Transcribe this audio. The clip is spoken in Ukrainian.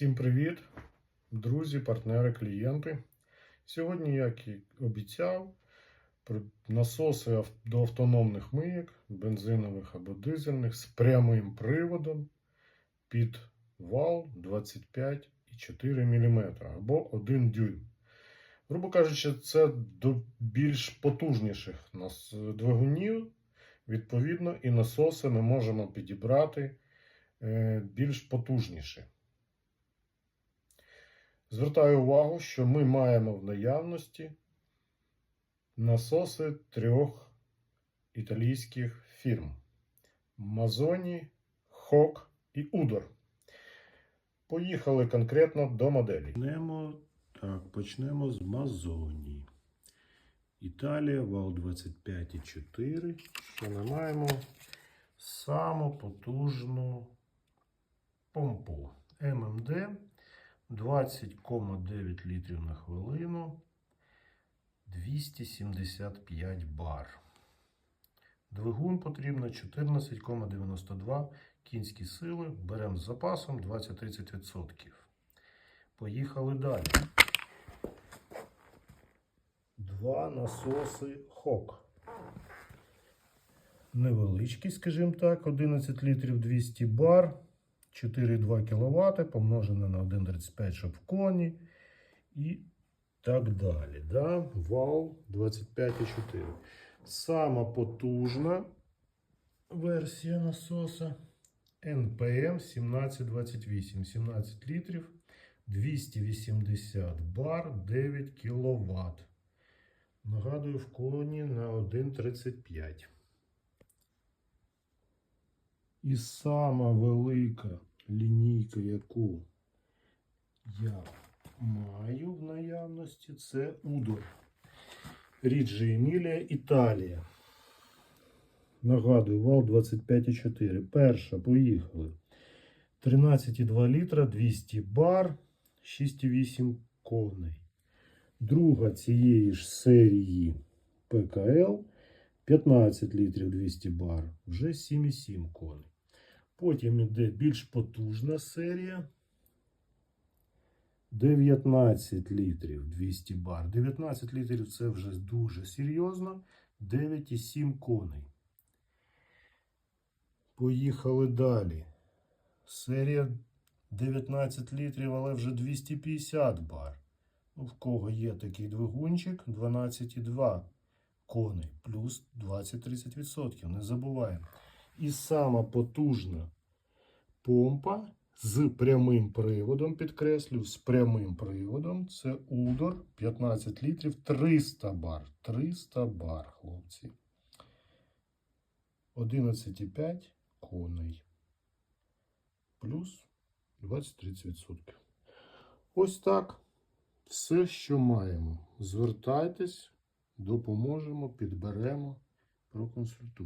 Всім привіт, друзі, партнери, клієнти. Сьогодні, як і обіцяв, насоси до автономних мийок, бензинових або дизельних з прямим приводом під вал 25,4 мм або 1 дюйм. Грубо кажучи, це до більш потужніших двигунів. Відповідно, і насоси ми можемо підібрати е, більш потужніші. Звертаю увагу, що ми маємо в наявності насоси трьох італійських фірм: Мазоні, Хок і Удор. Поїхали конкретно до моделі. Почнемо, так, почнемо з Мазоні. Італія, вал 25,4. Що ми маємо саму потужну помпу ММД 20,9 літрів на хвилину 275 бар. Двигун потрібно 14,92 кінські сили. Беремо з запасом 20-30%. Поїхали далі. Два насоси Хок. Невеличкий, скажімо так, 11 літрів 200 бар, 4,2 кВт, помножене на 1,35, щоб в коні. І так далі. Да? Вал 25,4. Сама потужна версія насоса NPM 1728. 17 літрів, 280 бар, 9 кВт. Нагадую, в коні на 1,35. І сама велика лінійка, яку я маю в наявності, це Удор. Ріджі Емілія, Італія. Нагадую, вал 25,4. Перша, поїхали. 13,2 літра, 200 бар, 6,8 коней. Друга цієї ж серії ПКЛ 15 літрів 200 бар, вже 7,7 коней. Потім йде більш потужна серія 19 літрів 200 бар. 19 літрів це вже дуже серйозно. 9,7 коней. Поїхали далі. Серія 19 літрів, але вже 250 бар. Ну, в кого є такий двигунчик 12,2 коней, плюс 20-30%. Не забуваємо. І сама потужна помпа з прямим приводом, підкреслю, з прямим приводом. Це Удор 15 літрів 300 бар. 300 бар, хлопці. 11,5 коней. Плюс 20-30%. Ось так. Все, що маємо. Звертайтесь, допоможемо, підберемо, проконсультуємо.